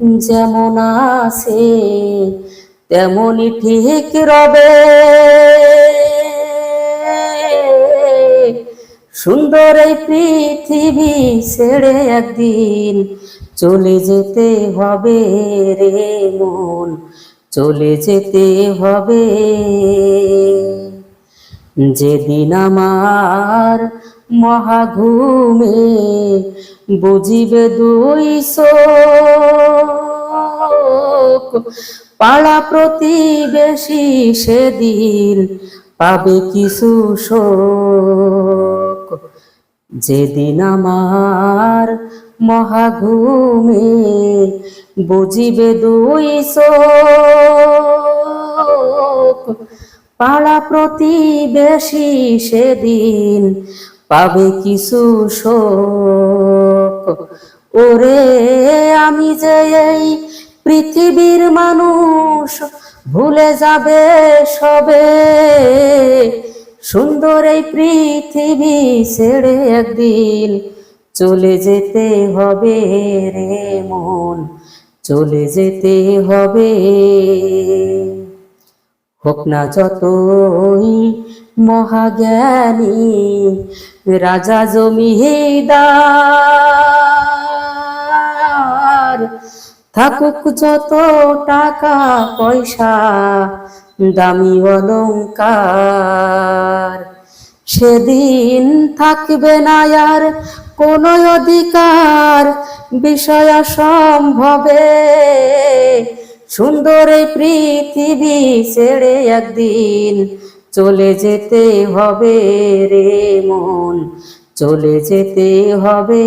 যেমন আছে তেমনই ঠিক রবে। সুন্দর এই পৃথিবী ছেড়ে একদিন চলে যেতে হবে রে মন, চলে যেতে হবে। যেদিন আমার মহাঘুমে বুঝিবে দুই পাড়া প্রতিবেশী সেদিন পাবে কিছু শোক। যেদিন আমার মহাঘুমে বুঝিবে দুই চোখ পাড়া প্রতিবেশী সেদিন পাবে কিছু শোক। ওরে আমি যে এই পৃথিবীর মানুষ ভুলে যাবে সবে। সুন্দর এই পৃথিবী ছেড়ে একদিন চলে যেতে হবে রে মন, চলে যেতে হবে। হোক না যতই মহাজ্ঞানী, রাজা জমিদার থাকুক যত টাকা, পয়সা, দামি অলঙ্কার সেদিন থাকবে না আর কোনো অধিকার, বিষয় সম্ভবে সুন্দর এই পৃথিবী ছেড়ে একদিন চলে যেতে হবে রে মন, চলে যেতে হবে।